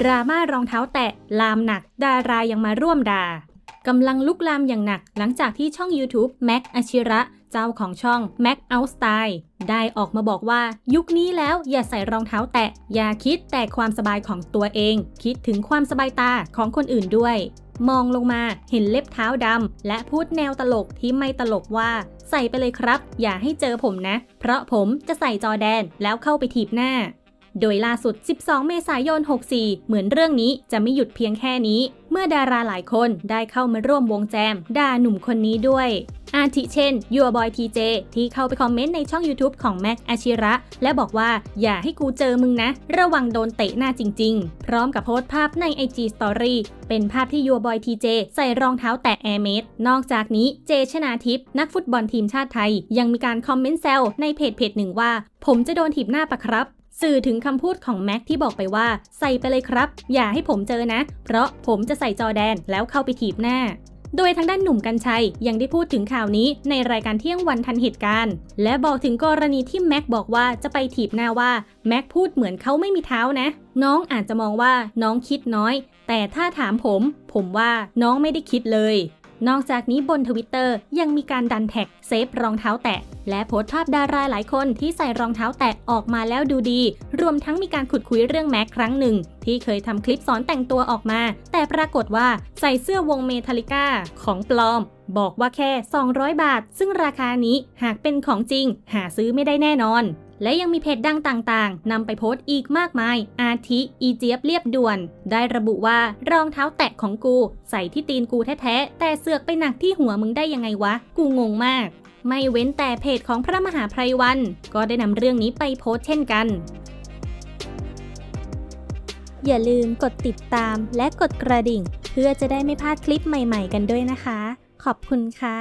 ดราม่ารองเท้าแตะ ลามหนัก ดารายังมาร่วมด่ากำลังลุกลามอย่างหนักหลังจากที่ช่อง YouTube แม็กอาชิระ เจ้าของช่อง Mac Out Style ได้ออกมาบอกว่า ยุคนี้แล้วอย่าใส่รองเท้าแตะ อย่าคิดแต่ความสบายของตัวเอง คิดถึงความสบายตาของคนอื่นด้วย มองลงมาเห็นเล็บเท้าดำและพูดแนวตลกที่ไม่ตลกว่า ใส่ไปเลยครับ อย่าให้เจอผมนะ เพราะผมจะใส่จอแดนแล้วเข้าไปถีบหน้า โดยล่าสุด 12 เมษายน 64 เหมือนเรื่องนี้จะไม่หยุดเพียงแค่นี้ เมื่อดาราหลายคนได้เข้ามาร่วมวงแจมด่าหนุ่มคนนี้ด้วย อาทิเช่นยัวบอยทีเจที่เข้าไปคอมเมนต์ในช่อง YouTube ของแม็กอาชิระ และบอกว่าอย่าให้กูเจอมึงนะ ระวังโดนเตะหน้าจริง ๆ พร้อมกับโพสต์ภาพใน IG Story เป็นภาพที่ยัวบอยทีเจใส่รองเท้าแตะแอร์เมดนอกจากนี้เจชนาทิพย์นักฟุตบอลทีมชาติไทย ยังมีการคอมเมนต์แซวในเพจเพจหนึ่งว่า ผมจะโดนถีบหน้าปะครับ สื่อถึงคำพูดของแม็กที่บอกไปว่า ใส่ไปเลยครับ อย่าให้ผมเจอนะ เพราะผมจะใส่จอแดนแล้วเข้าไปถีบหน้า โดยทางด้านหนุ่มกัญชัยยังได้พูดถึงข่าวนี้ในรายการเที่ยงวันทันเหตุการณ์ และบอกถึงกรณีที่แม็กบอกว่าจะไปถีบหน้าว่าแม็กพูดเหมือนเขาไม่มีเท้านะ น้องอาจจะมองว่าน้องคิดน้อย แต่ถ้าถามผม ผมว่าน้องไม่ได้คิดเลย นอกจากนี้บนทวิตเตอร์ยังมีการดันแท็กเซฟรองเท้าแตะ และโพสต์ภาพดาราหลายคนที่ใส่รองเท้าแตะออกมาแล้วดูดี รวมทั้งมีการขุดคุยเรื่องแม็กครั้งหนึ่ง ที่เคยทำคลิปสอนแต่งตัวออกมา แต่ปรากฏว่าใส่เสื้อวงเมทัลิก้าของปลอม บอกว่าแค่ 200 บาท ซึ่งราคานี้หากเป็นของจริง หาซื้อไม่ได้แน่นอน และยังมีเพจดังต่างๆนำไปโพสต์อีกมากมาย อาทิอีเจี๊ยบเรียบด่วน ได้ระบุว่ารองเท้าแตะของกู ใส่ที่ตีนกูแท้ๆ แต่เสือกไปหนักที่หัวมึงได้ยังไงวะ กูงงมาก ไม่เว้นแต่เพจของพระมหาไพรวัน ก็ได้นำเรื่องนี้ไปโพสต์เช่นกัน อย่าลืมกดติดตามและกดกระดิ่ง เพื่อจะได้ไม่พลาดคลิปใหม่ ๆ กันด้วยนะคะ ขอบคุณค่ะ